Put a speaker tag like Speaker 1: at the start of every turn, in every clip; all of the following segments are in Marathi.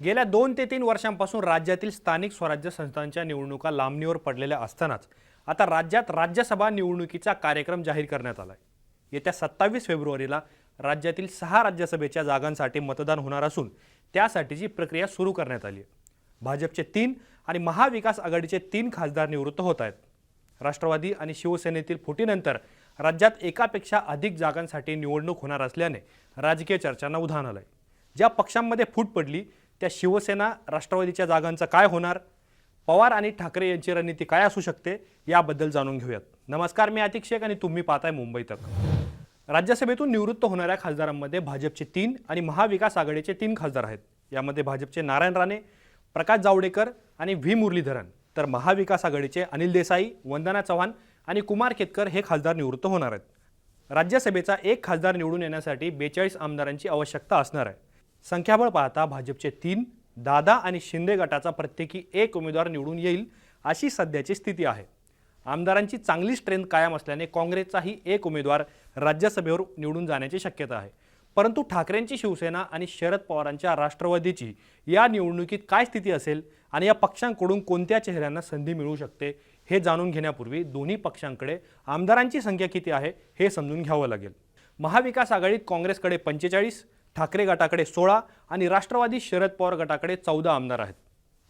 Speaker 1: गेल्या दोन ते तीन वर्षांपासून राज्यातील स्थानिक स्वराज्य संस्थांच्या निवडणुका लांबणीवर पडलेल्या असतानाच आता राज्यात राज्यसभा निवडणुकीचा कार्यक्रम जाहीर करण्यात आला आहे येत्या सत्तावीस फेब्रुवारीला राज्यातील सहा राज्यसभेच्या जागांसाठी मतदान होणार असून त्यासाठीची प्रक्रिया सुरू करण्यात आली आहे. भाजपचे तीन आणि महाविकास आघाडीचे तीन खासदार निवृत्त होत आहेत. राष्ट्रवादी आणि शिवसेनेतील फुटीनंतर राज्यात एकापेक्षा अधिक जागांसाठी निवडणूक होणार असल्याने राजकीय चर्चांना उधाण आहे ज्या पक्षांमध्ये फूट पडली त्या शिवसेना राष्ट्रवादीच्या जागांचं काय होणार? पवार आणि ठाकरे यांची रणनीती काय असू शकते? याबद्दल जाणून घेऊयात. नमस्कार मी आतिक शेख आणि तुम्ही पाहताय मुंबई तक. राज्यसभेतून निवृत्त होणाऱ्या खासदारांमध्ये भाजपचे तीन आणि महाविकास आघाडीचे तीन खासदार आहेत. यामध्ये भाजपचे नारायण राणे प्रकाश जावडेकर आणि व्ही. मुरलीधरन. तर महाविकास आघाडीचे अनिल देसाई वंदना चव्हाण आणि कुमार केतकर हे खासदार निवृत्त होणार आहेत. राज्यसभेचा एक खासदार निवडून येण्यासाठी बेचाळीस आमदारांची आवश्यकता असणार आहे. संख्याबळ पाहता भाजपचे तीन दादा आणि शिंदे गटाचा प्रत्येकी एक उमेदवार निवडून येईल अशी सध्याची स्थिती आहे. आमदारांची चांगली स्ट्रेंथ कायम असल्याने काँग्रेसचाही एक उमेदवार राज्यसभेवर निवडून जाण्याची शक्यता आहे. परंतु ठाकरेंची शिवसेना आणि शरद पवारांच्या राष्ट्रवादीची या निवडणुकीत काय स्थिती असेल आणि या पक्षांकडून कोणत्या चेहऱ्यांना संधी मिळू शकते हे जाणून घेण्यापूर्वी दोन्ही पक्षांकडे आमदारांची संख्या किती आहे हे समजून घ्यावं लागेल. महाविकास आघाडीत काँग्रेसकडे पंचेचाळीस ठाकरे गटाकडे सोळा आणि राष्ट्रवादी शरद पवार गटाकडे चौदा आमदार आहेत.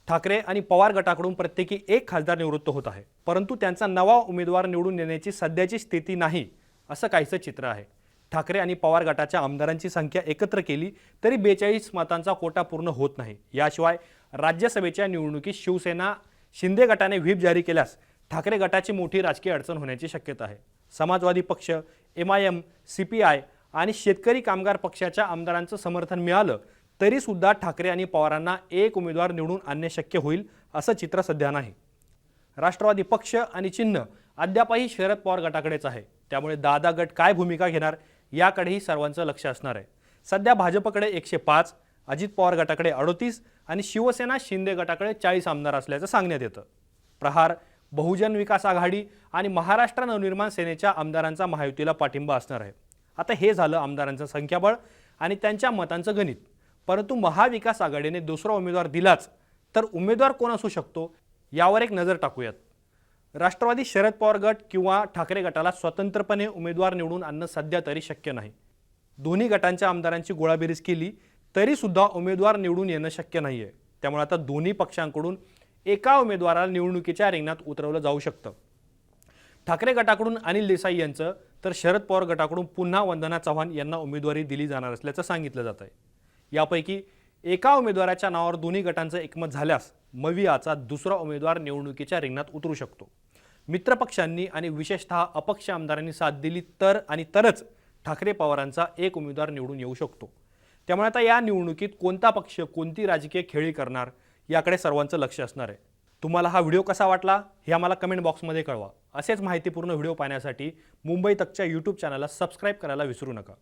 Speaker 1: ठाकरे आणि पवार गटाकडून प्रत्येकी एक खासदार निवृत्त होत आहे. परंतु त्यांचा नवा उमेदवार निवडून येण्याची सध्याची स्थिती नाही असं काहीसं चित्र आहे. ठाकरे आणि पवार गटाच्या आमदारांची संख्या एकत्र केली तरी बेचाळीस मतांचा कोटा पूर्ण होत नाही. याशिवाय राज्यसभेच्या निवडणुकीत शिवसेना शिंदे गटाने व्हीप जारी केल्यास ठाकरे गटाची मोठी राजकीय अडचण होण्याची शक्यता आहे. समाजवादी पक्ष M I M C P I आणि शेतकरी कामगार पक्षाच्या आमदारांचं समर्थन मिळालं तरीसुद्धा ठाकरे आणि पवारांना एक उमेदवार निवडून आणणे शक्य होईल असं चित्र सध्या नाही. राष्ट्रवादी पक्ष आणि चिन्ह अद्यापही शरद पवार गटाकडेच आहे. त्यामुळे दादा गट काय भूमिका घेणार याकडेही सर्वांचं लक्ष असणार आहे. सध्या भाजपकडे एकशे पाच अजित पवार गटाकडे अडोतीस आणि शिवसेना शिंदे गटाकडे चाळीस आमदार असल्याचं सांगण्यात येतं. प्रहार बहुजन विकास आघाडी आणि महाराष्ट्र नवनिर्माण सेनेच्या आमदारांचा महायुतीला पाठिंबा असणार आहे. आता हे झालं आमदारांचं संख्याबळ आणि त्यांच्या मतांचं गणित. परंतु महाविकास आघाडीने दुसरा उमेदवार दिलाच तर उमेदवार कोण असू शकतो? यावर एक नजर टाकूयात. राष्ट्रवादी शरद पवार गट किंवा ठाकरे गटाला स्वतंत्रपणे उमेदवार निवडून आणणं सध्या तरी शक्य नाही. दोन्ही गटांच्या आमदारांची गोळाबेरीज केली तरीसुद्धा उमेदवार निवडून येणं शक्य नाही आहे त्यामुळे आता दोन्ही पक्षांकडून एका उमेदवाराला निवडणुकीच्या रिंगणात उतरवलं जाऊ शकतं. ठाकरे गटाकडून अनिल देसाई यांचं तर शरद पवार गटाकडून पुन्हा वंदना चव्हाण यांना उमेदवारी दिली जाणार असल्याचं सांगितलं जात आहे यापैकी एका उमेदवाराच्या नावावर दोन्ही गटांचं एकमत झाल्यास मवियाचा दुसरा उमेदवार निवडणुकीच्या रिंगणात उतरू शकतो. मित्रपक्षांनी आणि विशेषतः अपक्ष आमदारांनी साथ दिली तर आणि तरच ठाकरे पवारांचा एक उमेदवार निवडून येऊ शकतो. त्यामुळे आता या निवडणुकीत कोणता पक्ष कोणती राजकीय खेळी करणार याकडे सर्वांचं लक्ष असणार आहे. तुम्हाला हा व्हिडिओ कसा वाटला हे आम्हाला कमेंट बॉक्समध्ये कळवा. असेच माहितीपूर्ण व्हिडिओ पाहण्यासाठी मुंबई तकच्या यूट्यूब चॅनलला सबस्क्राईब करायला विसरू नका.